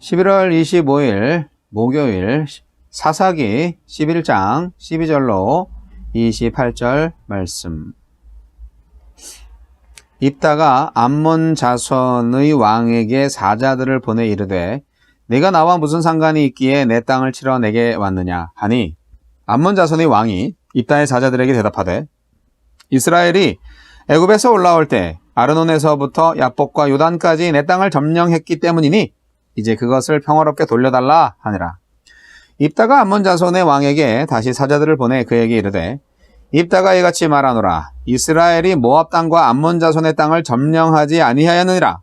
11월 25일 목요일 사사기 11장 12절로 28절 말씀. 입다가 암몬 자손의 왕에게 사자들을 보내 이르되 내가 나와 무슨 상관이 있기에 내 땅을 치러 내게 왔느냐 하니 암몬 자손의 왕이 입다의 사자들에게 대답하되 이스라엘이 애굽에서 올라올 때 아르논에서부터 야복과 요단까지 내 땅을 점령했기 때문이니 이제 그것을 평화롭게 돌려달라 하니라. 입다가 암몬 자손의 왕에게 다시 사자들을 보내 그에게 이르되 입다가 이같이 말하노라 이스라엘이 모압 땅과 암몬 자손의 땅을 점령하지 아니하였느니라.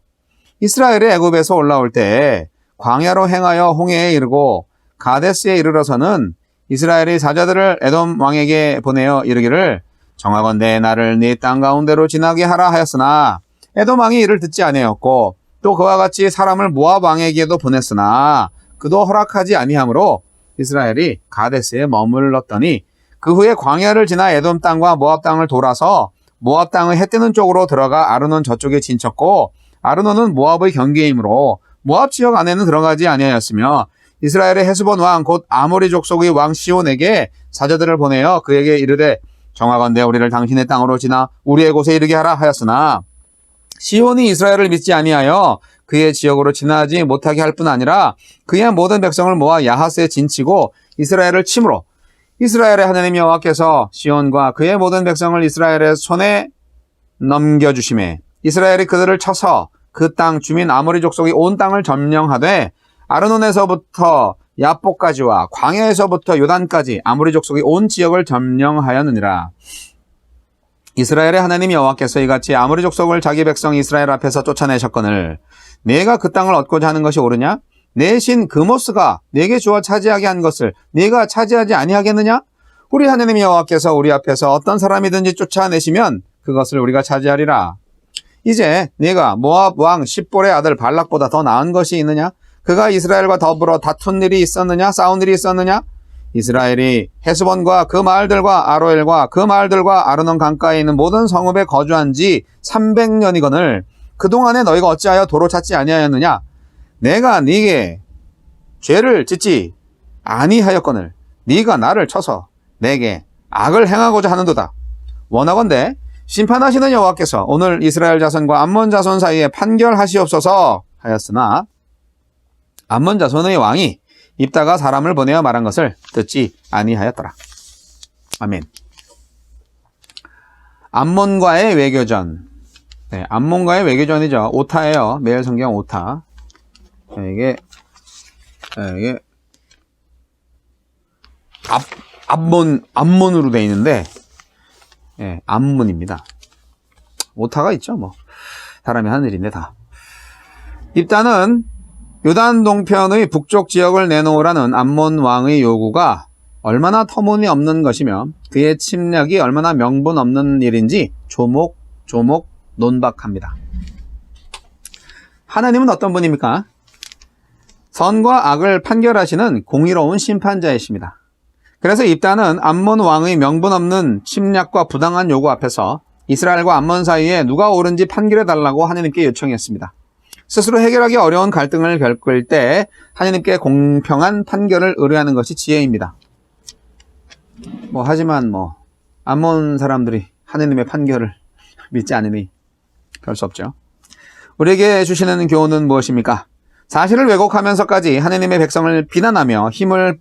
이스라엘이 애굽에서 올라올 때 광야로 행하여 홍해에 이르고 가데스에 이르러서는 이스라엘이 사자들을 에돔 왕에게 보내어 이르기를 정하건대 나를 네 땅 가운데로 지나게 하라 하였으나 에돔 왕이 이를 듣지 아니하였고 또 그와 같이 사람을 모압 왕에게도 보냈으나 그도 허락하지 아니하므로 이스라엘이 가데스에 머물렀더니 그 후에 광야를 지나 에돔 땅과 모압 땅을 돌아서 모압 땅의 해 뜨는 쪽으로 들어가 아르논 저쪽에 진쳤고 아르논은 모압의 경계이므로 모압 지역 안에는 들어가지 아니하였으며 이스라엘의 헤스본 왕 곧 아모리 족속의 왕 시온에게 사자들을 보내어 그에게 이르되 정하건대 우리를 당신의 땅으로 지나 우리의 곳에 이르게 하라 하였으나 시온이 이스라엘을 믿지 아니하여 그의 지역으로 지나지 못하게 할 뿐 아니라 그의 모든 백성을 모아 야하스에 진치고 이스라엘을 침으로 이스라엘의 하나님 여호와께서 시온과 그의 모든 백성을 이스라엘의 손에 넘겨주심에 이스라엘이 그들을 쳐서 그 땅 주민 아모리 족속이 온 땅을 점령하되 아르논에서부터 야복까지와 광야에서부터 요단까지 아모리 족속이 온 지역을 점령하였느니라. 이스라엘의 하나님 여호와께서 이같이 아모리 족속을 자기 백성 이스라엘 앞에서 쫓아내셨거늘 내가 그 땅을 얻고자 하는 것이 옳으냐? 내 신 그모스가 내게 주어 차지하게 한 것을 네가 차지하지 아니하겠느냐? 우리 하나님 여호와께서 우리 앞에서 어떤 사람이든지 쫓아내시면 그것을 우리가 차지하리라. 이제 네가 모압 왕 십볼의 아들 발락보다 더 나은 것이 있느냐? 그가 이스라엘과 더불어 다툰 일이 있었느냐? 싸운 일이 있었느냐? 이스라엘이 헤스본과 그 마을들과 아로엘과 그 마을들과 아르논 강가에 있는 모든 성읍에 거주한 지 300년이거늘 그동안에 너희가 어찌하여 도로 찾지 아니하였느냐? 내가 네게 죄를 짓지 아니하였거늘 네가 나를 쳐서 내게 악을 행하고자 하는도다. 원하건대 심판하시는 여호와께서 오늘 이스라엘 자손과 암몬 자손 사이에 판결하시옵소서 하였으나 암몬 자손의 왕이 입다가 사람을 보내어 말한 것을 듣지 아니하였더라. 아멘. 암몬과의 외교전. 네, 암몬과의 외교전이죠. 오타예요. 매일 성경 오타. 네, 이게 네, 이게 앞 앞문 앞문으로 돼 있는데 예, 앞문입니다. 오타가 있죠, 뭐. 사람이 하는 일인데 다. 입단은 요단 동편의 북쪽 지역을 내놓으라는 암몬 왕의 요구가 얼마나 터무니없는 것이며 그의 침략이 얼마나 명분 없는 일인지 조목 조목 논박합니다. 하나님은 어떤 분입니까? 선과 악을 판결하시는 공의로운 심판자이십니다. 그래서 입단은 암몬 왕의 명분 없는 침략과 부당한 요구 앞에서 이스라엘과 암몬 사이에 누가 옳은지 판결해 달라고 하나님께 요청했습니다. 스스로 해결하기 어려운 갈등을 겪을 때 하나님께 공평한 판결을 의뢰하는 것이 지혜입니다. 뭐 하지만 뭐 암몬 사람들이 하나님의 판결을 믿지 않으니 별 수 없죠. 우리에게 주시는 교훈은 무엇입니까? 사실을 왜곡하면서까지 하나님의 백성을 비난하며 힘을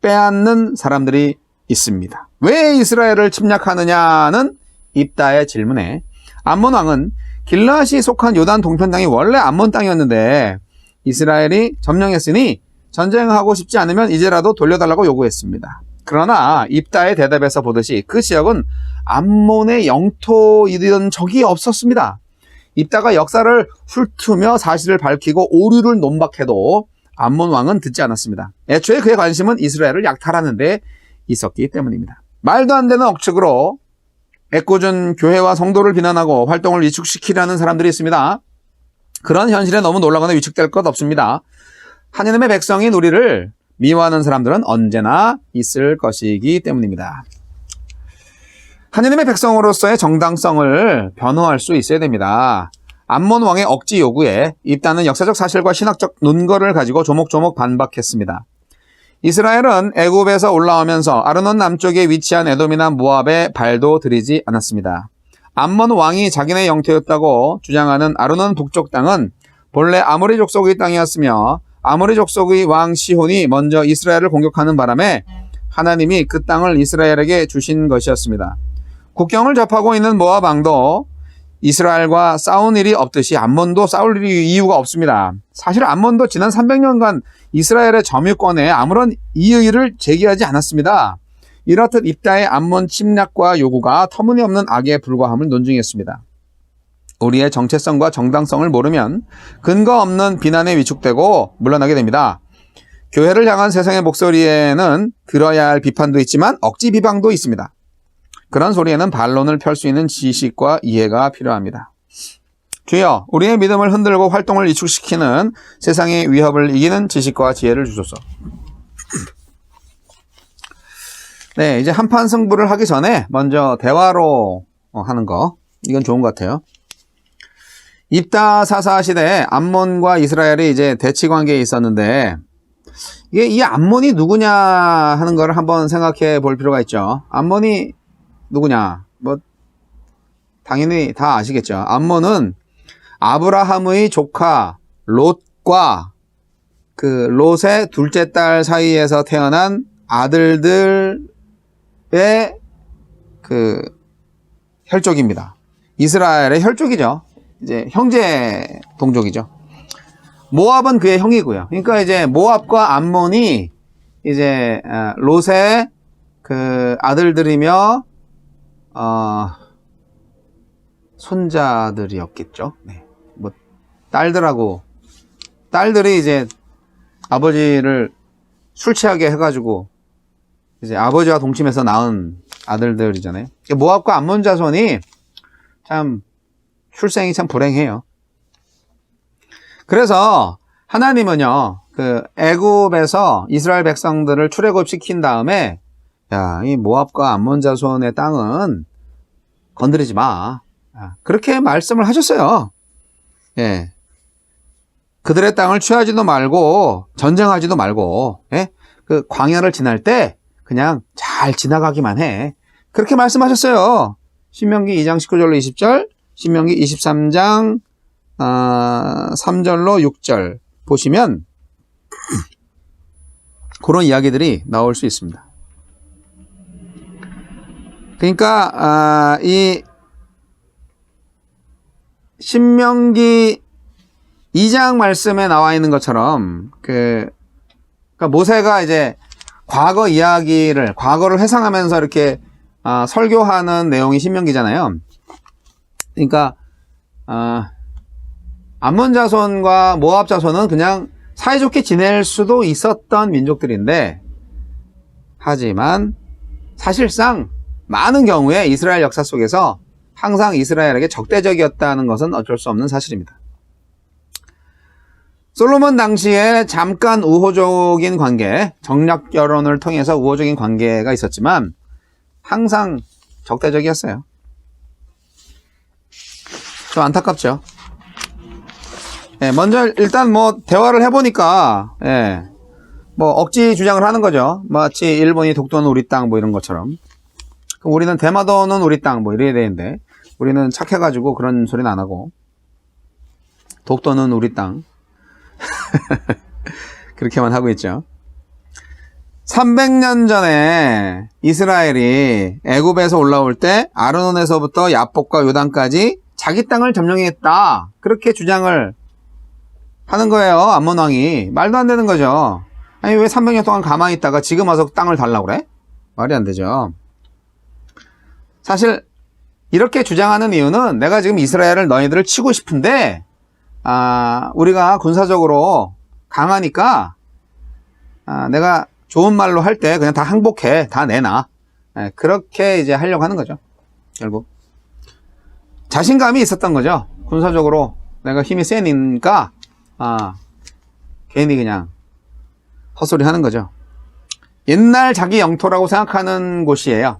빼앗는 사람들이 있습니다. 왜 이스라엘을 침략하느냐는 입다의 질문에 암몬 왕은 길라시 속한 요단 동편 땅이 원래 암몬 땅이었는데 이스라엘이 점령했으니 전쟁하고 싶지 않으면 이제라도 돌려달라고 요구했습니다. 그러나 입다의 대답에서 보듯이 그 지역은 암몬의 영토이던 적이 없었습니다. 입다가 역사를 훑으며 사실을 밝히고 오류를 논박해도 암몬 왕은 듣지 않았습니다. 애초에 그의 관심은 이스라엘을 약탈하는 데 있었기 때문입니다. 말도 안 되는 억측으로 애꿎은 교회와 성도를 비난하고 활동을 위축시키려는 사람들이 있습니다. 그런 현실에 너무 놀라거나 위축될 것 없습니다. 하나님의 백성인 우리를 미워하는 사람들은 언제나 있을 것이기 때문입니다. 하나님의 백성으로서의 정당성을 변호할 수 있어야 됩니다. 암몬 왕의 억지 요구에 입단은 역사적 사실과 신학적 논거를 가지고 조목조목 반박했습니다. 이스라엘은 애굽에서 올라오면서 아르논 남쪽에 위치한 에돔이나 모압에 발도 들이지 않았습니다. 암몬 왕이 자기네 영토였다고 주장하는 아르논 북쪽 땅은 본래 아모리 족속의 땅이었으며 아모리 족속의 왕 시혼이 먼저 이스라엘을 공격하는 바람에 하나님이 그 땅을 이스라엘에게 주신 것이었습니다. 국경을 접하고 있는 모압 왕도 이스라엘과 싸운 일이 없듯이 암몬도 싸울 이유가 없습니다. 사실 암몬도 지난 300년간 이스라엘의 점유권에 아무런 이의를 제기하지 않았습니다. 이렇듯 입다의 암몬 침략과 요구가 터무니없는 악에 불과함을 논증했습니다. 우리의 정체성과 정당성을 모르면 근거 없는 비난에 위축되고 물러나게 됩니다. 교회를 향한 세상의 목소리에는 들어야 할 비판도 있지만 억지 비방도 있습니다. 그런 소리에는 반론을 펼 수 있는 지식과 이해가 필요합니다. 주여, 우리의 믿음을 흔들고 활동을 이축시키는 세상의 위협을 이기는 지식과 지혜를 주소서. 네, 이제 한판 승부를 하기 전에 먼저 대화로 어, 하는 거. 이건 좋은 것 같아요. 입다 사사 시대에 암몬과 이스라엘이 이제 대치 관계에 있었는데 이게 이 암몬이 누구냐 하는 거를 한번 생각해 볼 필요가 있죠. 암몬이 누구냐? 뭐 당연히 다 아시겠죠. 암몬은 아브라함의 조카 롯과 그 롯의 둘째 딸 사이에서 태어난 아들들의 그 혈족입니다. 이스라엘의 혈족이죠. 이제 형제 동족이죠. 모압은 그의 형이고요. 그러니까 이제 모압과 암몬이 이제 어, 롯의 그 아들들이며 어, 손자들이었겠죠. 네. 뭐 딸들하고 딸들이 이제 아버지를 술 취하게 해가지고 이제 아버지와 동침해서 낳은 아들들이잖아요. 모압과 암몬 자손이 참 출생이 참 불행해요. 그래서 하나님은요, 그 애굽에서 이스라엘 백성들을 출애굽시킨 다음에 야, 이 모압과 암몬 자손의 땅은 건드리지 마. 아, 그렇게 말씀을 하셨어요. 예. 그들의 땅을 취하지도 말고 전쟁하지도 말고 예? 그 광야를 지날 때 그냥 잘 지나가기만 해. 그렇게 말씀하셨어요. 신명기 2장 19절로 20절, 신명기 23장 아, 3절로 6절 보시면 그런 이야기들이 나올 수 있습니다. 그러니까 아, 이 신명기 2장 말씀에 나와 있는 것처럼 그 그러니까 모세가 이제 과거 이야기를 과거를 회상하면서 이렇게 아, 설교하는 내용이 신명기잖아요. 그러니까 아, 암몬 자손과 모압 자손은 그냥 사이좋게 지낼 수도 있었던 민족들인데 하지만 사실상 많은 경우에 이스라엘 역사 속에서 항상 이스라엘에게 적대적이었다는 것은 어쩔 수 없는 사실입니다. 솔로몬 당시에 잠깐 우호적인 관계, 정략 결혼을 통해서 우호적인 관계가 있었지만 항상 적대적이었어요. 좀 안타깝죠. 예, 먼저 일단 뭐 대화를 해보니까 예, 뭐 억지 주장을 하는 거죠. 마치 일본이 독도는 우리 땅 뭐 이런 것처럼. 우리는 대마도는 우리 땅 뭐 이래야 되는데 우리는 착해가지고 그런 소리는 안 하고 독도는 우리 땅 그렇게만 하고 있죠. 300년 전에 이스라엘이 애굽에서 올라올 때 아르논에서부터 야복과 요단까지 자기 땅을 점령했다. 그렇게 주장을 하는 거예요. 암몬 왕이. 말도 안 되는 거죠. 아니 왜 300년 동안 가만히 있다가 지금 와서 땅을 달라고 그래? 말이 안 되죠. 사실 이렇게 주장하는 이유는 내가 지금 이스라엘을 너희들을 치고 싶은데 아, 우리가 군사적으로 강하니까 아, 내가 좋은 말로 할 때 그냥 다 항복해. 다 내놔. 네, 그렇게 이제 하려고 하는 거죠. 결국. 자신감이 있었던 거죠. 군사적으로 내가 힘이 세니까 아, 괜히 그냥 헛소리 하는 거죠. 옛날 자기 영토라고 생각하는 곳이에요.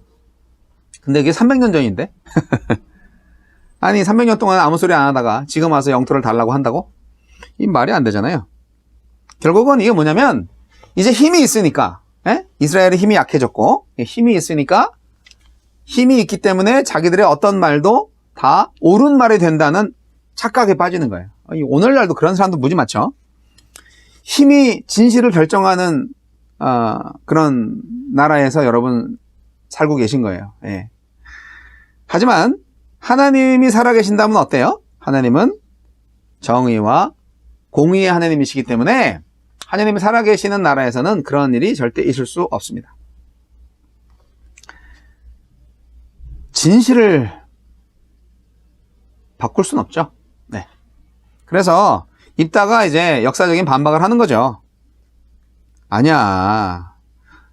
근데 이게 300년 전인데? 아니 300년 동안 아무 소리 안 하다가 지금 와서 영토를 달라고 한다고? 이 말이 안 되잖아요. 결국은 이게 뭐냐면 이제 힘이 있으니까 예? 이스라엘의 힘이 약해졌고 힘이 있으니까 힘이 있기 때문에 자기들의 어떤 말도 다 옳은 말이 된다는 착각에 빠지는 거예요. 오늘날도 그런 사람도 무지 많죠. 힘이 진실을 결정하는 어, 그런 나라에서 여러분 살고 계신 거예요. 예. 하지만 하나님이 살아계신다면 어때요? 하나님은 정의와 공의의 하나님이시기 때문에 하나님이 살아계시는 나라에서는 그런 일이 절대 있을 수 없습니다. 진실을 바꿀 순 없죠. 네. 그래서 입다가 이제 역사적인 반박을 하는 거죠. 아니야.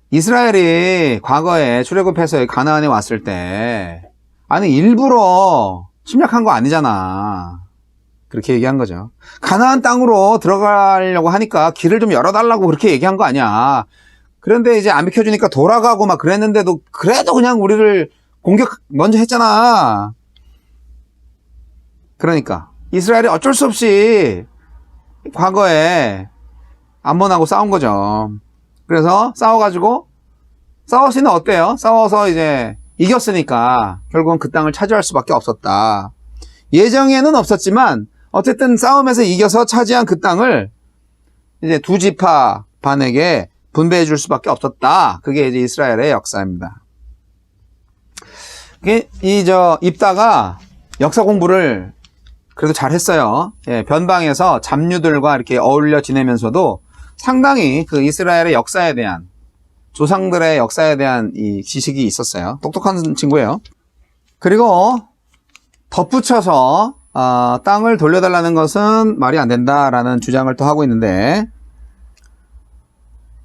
이스라엘이 과거에 출애굽해서 가나안에 왔을 때 아니 일부러 침략한 거 아니잖아. 그렇게 얘기한 거죠. 가나안 땅으로 들어가려고 하니까 길을 좀 열어달라고 그렇게 얘기한 거 아니야. 그런데 이제 안 비켜주니까 돌아가고 막 그랬는데도 그래도 그냥 우리를 공격 먼저 했잖아. 그러니까 이스라엘이 어쩔 수 없이 과거에 암몬하고 싸운 거죠. 그래서 싸워가지고 싸웠으면 어때요? 싸워서 이제 이겼으니까 결국은 그 땅을 차지할 수밖에 없었다. 예정에는 없었지만 어쨌든 싸움에서 이겨서 차지한 그 땅을 이제 두 지파 반에게 분배해 줄 수밖에 없었다. 그게 이제 이스라엘의 역사입니다. 이 저 입다가 역사 공부를 그래도 잘 했어요. 예, 변방에서 잡류들과 이렇게 어울려 지내면서도 상당히 그 이스라엘의 역사에 대한 조상들의 역사에 대한 이 지식이 있었어요. 똑똑한 친구예요. 그리고 덧붙여서 어, 땅을 돌려달라는 것은 말이 안 된다라는 주장을 또 하고 있는데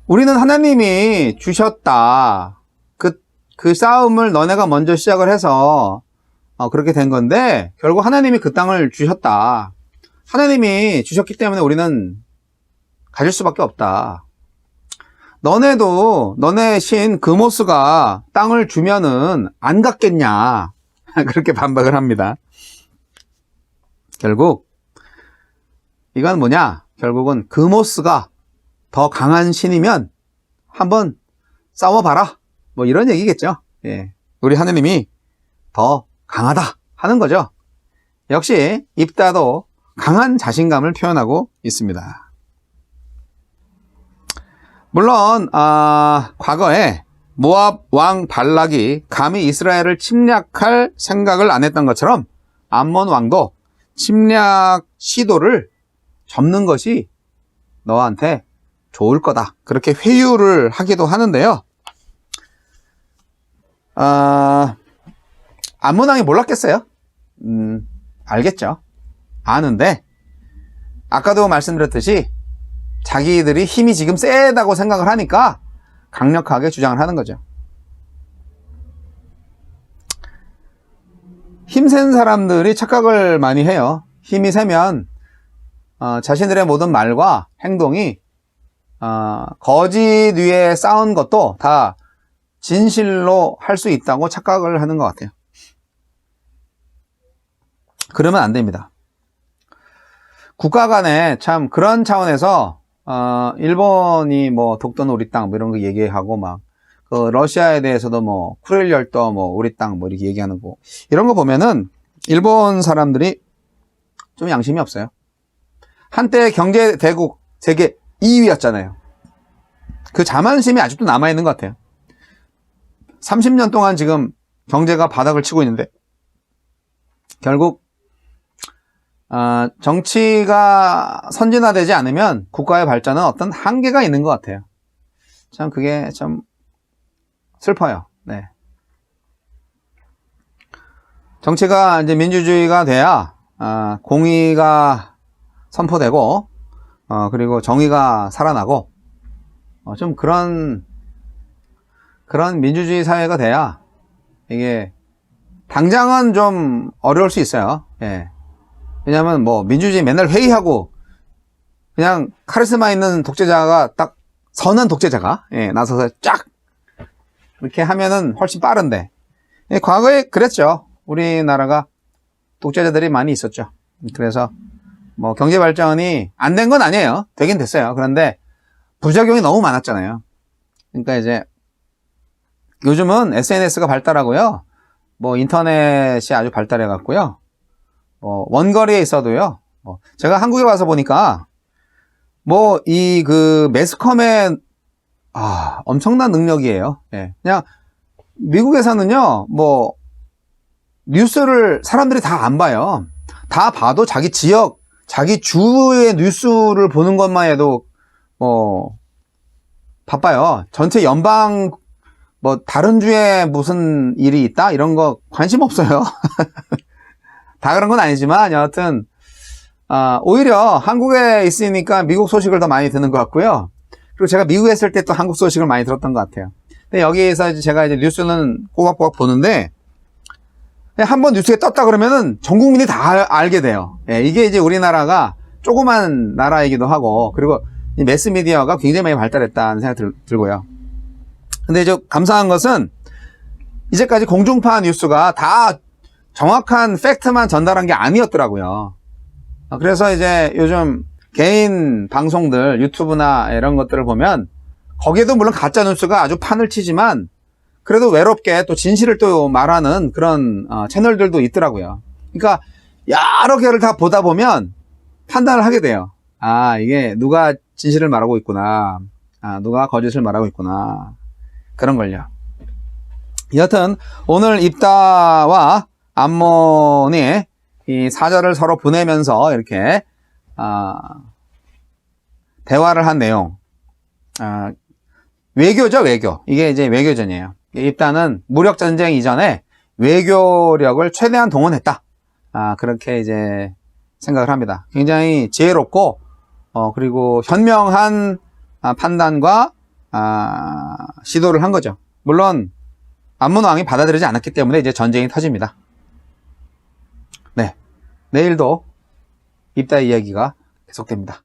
우리는 하나님이 주셨다. 그, 그 싸움을 너네가 먼저 시작을 해서 어, 그렇게 된 건데 결국 하나님이 그 땅을 주셨다. 하나님이 주셨기 때문에 우리는 가질 수밖에 없다. 너네도 너네 신 그모스가 땅을 주면은 안 갖겠냐 그렇게 반박을 합니다. 결국 이건 뭐냐? 결국은 그모스가 더 강한 신이면 한번 싸워봐라. 뭐 이런 얘기겠죠. 예. 우리 하느님이 더 강하다 하는 거죠. 역시 입다도 강한 자신감을 표현하고 있습니다. 물론 아, 과거에 모압 왕 발락이 감히 이스라엘을 침략할 생각을 안 했던 것처럼 암몬 왕도 침략 시도를 접는 것이 너한테 좋을 거다. 그렇게 회유를 하기도 하는데요. 아, 암몬 왕이 몰랐겠어요? 음, 알겠죠. 아는데 아까도 말씀드렸듯이 자기들이 힘이 지금 세다고 생각을 하니까 강력하게 주장을 하는 거죠. 힘센 사람들이 착각을 많이 해요. 힘이 세면 어, 자신들의 모든 말과 행동이 어, 거짓 위에 쌓은 것도 다 진실로 할 수 있다고 착각을 하는 것 같아요. 그러면 안 됩니다. 국가 간에 참 그런 차원에서 어, 일본이 뭐 독도는 우리 땅 뭐 이런 거 얘기하고 막 그 러시아에 대해서도 뭐 쿠렐 열도 뭐 우리 땅 뭐 이렇게 얘기하는 거 이런 거 보면은 일본 사람들이 좀 양심이 없어요. 한때 경제 대국 세계 2위였잖아요. 그 자만심이 아직도 남아 있는 것 같아요. 30년 동안 지금 경제가 바닥을 치고 있는데 결국 어, 정치가 선진화되지 않으면 국가의 발전은 어떤 한계가 있는 것 같아요. 참 그게 좀 슬퍼요. 네. 정치가 이제 민주주의가 돼야 어, 공의가 선포되고 어, 그리고 정의가 살아나고 어, 좀 그런 그런 민주주의 사회가 돼야 이게 당장은 좀 어려울 수 있어요. 예. 왜냐하면 뭐 민주주의 맨날 회의하고 그냥 카리스마 있는 독재자가 딱 선한 독재자가 예, 나서서 쫙 이렇게 하면은 훨씬 빠른데 예, 과거에 그랬죠. 우리나라가 독재자들이 많이 있었죠. 그래서 뭐 경제 발전이 안 된 건 아니에요. 되긴 됐어요. 그런데 부작용이 너무 많았잖아요. 그러니까 이제 요즘은 SNS가 발달하고요. 뭐 인터넷이 아주 발달해 갖고요. 뭐 원거리에 있어도요. 뭐 제가 한국에 와서 보니까 뭐 이 그 매스컴의 아 엄청난 능력이에요. 예. 그냥 미국에서는요. 뭐 뉴스를 사람들이 다 안 봐요. 다 봐도 자기 지역, 자기 주의 뉴스를 보는 것만 해도 뭐 바빠요. 전체 연방 뭐 다른 주에 무슨 일이 있다 이런 거 관심 없어요. 다 그런 건 아니지만 여하튼 아, 오히려 한국에 있으니까 미국 소식을 더 많이 듣는 것 같고요. 그리고 제가 미국에 있을 때 또 한국 소식을 많이 들었던 것 같아요. 근데 여기에서 이제 제가 이제 뉴스는 꼬박꼬박 보는데 한 번 뉴스에 떴다 그러면은 전 국민이 다 알- 알게 돼요. 예, 이게 이제 우리나라가 조그만 나라이기도 하고 그리고 이 매스 미디어가 굉장히 많이 발달했다는 생각 들, 들고요. 근데 이제 감사한 것은 이제까지 공중파 뉴스가 다 정확한 팩트만 전달한 게 아니었더라고요. 아, 그래서 이제 요즘 개인 방송들 유튜브나 이런 것들을 보면 거기에도 물론 가짜 뉴스가 아주 판을 치지만 그래도 외롭게 또 진실을 또 말하는 그런 어, 채널들도 있더라고요. 그러니까 여러 개를 다 보다 보면 판단을 하게 돼요. 아 이게 누가 진실을 말하고 있구나. 아 누가 거짓을 말하고 있구나. 그런 걸요. 여튼 오늘 입다와 암몬이 이 사절을 서로 보내면서 이렇게 아, 대화를 한 내용. 아, 외교죠, 외교. 이게 이제 외교전이에요. 입단은 무력 전쟁 이전에 외교력을 최대한 동원했다. 아, 그렇게 이제 생각을 합니다. 굉장히 지혜롭고, 어, 그리고 현명한 아, 판단과 아, 시도를 한 거죠. 물론 암문 왕이 받아들이지 않았기 때문에 이제 전쟁이 터집니다. 네. 내일도 입다 이야기가 계속됩니다.